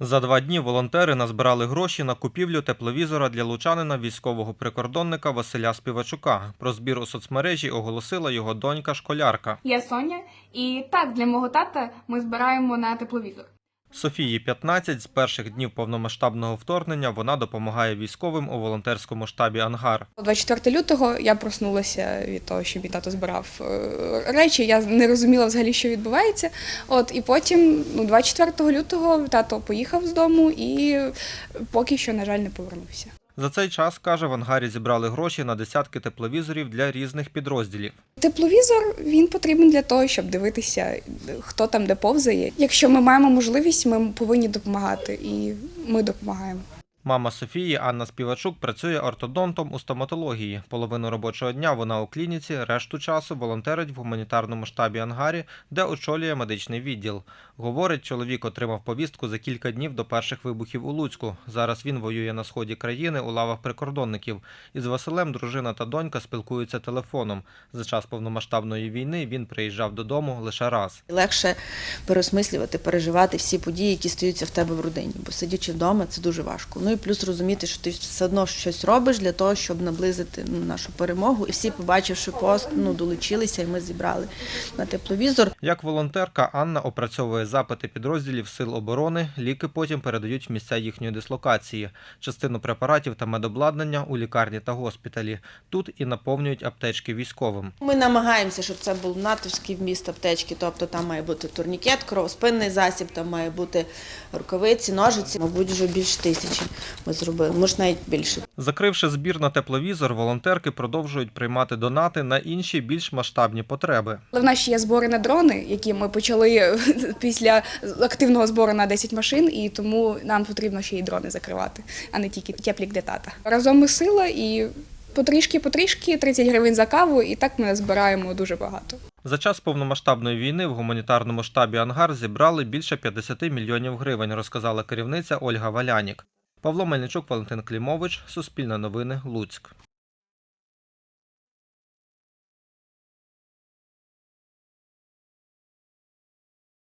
За два дні волонтери назбирали гроші на купівлю тепловізора для лучанина військового прикордонника Василя Співачука. Про збір у соцмережі оголосила його донька-школярка. Я Соня, і так для мого тата ми збираємо на тепловізор. Софії 15 з перших днів повномасштабного вторгнення вона допомагає військовим у волонтерському штабі Ангар. 24 лютого я проснулася від того, що мій тато збирав е, речі. Я не розуміла взагалі, що відбувається. От і потім, ну, 24 лютого, тато поїхав з дому і поки що, на жаль, не повернувся. За цей час, каже, в ангарі зібрали гроші на десятки тепловізорів для різних підрозділів. Тепловізор він потрібен для того, щоб дивитися, хто там де повзає. Якщо ми маємо можливість, ми повинні допомагати, і ми допомагаємо. Мама Софії Анна Співачук працює ортодонтом у стоматології. Половину робочого дня вона у клініці, решту часу волонтерить в гуманітарному штабі Ангарі, де очолює медичний відділ. Говорить, чоловік отримав повістку за кілька днів до перших вибухів у Луцьку. Зараз він воює на сході країни у лавах прикордонників. Із Василем дружина та донька спілкуються телефоном. За час повномасштабної війни він приїжджав додому лише раз. Легше переосмислювати, переживати всі події, які стаються в тебе в родині. Бо сидячи вдома, це дуже важко. Ну і плюс розуміти, що ти все одно щось робиш для того, щоб наблизити ну, нашу перемогу. І всі, побачивши пост, ну долучилися, і ми зібрали на тепловізор. Як волонтерка, Анна опрацьовує запити підрозділів Сил оборони. Ліки потім передають в місця їхньої дислокації. Частину препаратів та медобладнання у лікарні та госпіталі. Тут і наповнюють аптечки військовим. Ми намагаємося, щоб це був натовський вміст аптечки, тобто там має бути турнікет, кровоспинний засіб, там має бути рукавиці, ножиці. Мабуть, вже більше тисячі ми зробили, може навіть більше. Закривши збір на тепловізор, волонтерки продовжують приймати донати на інші більш масштабні потреби. Але в нас ще є збори на дрони, які ми почали після активного збору на 10 машин, і тому нам потрібно ще й дрони закривати, а не тільки теплік для тата. Разом ми сила і потрішки-потрішки 30 гривень за каву, і так ми збираємо дуже багато. За час повномасштабної війни в гуманітарному штабі Ангар зібрали більше 50 мільйонів гривень, розказала керівниця Ольга Валянік. Павло Мельничук, Валентин Клімович, Суспільне новини, Луцьк.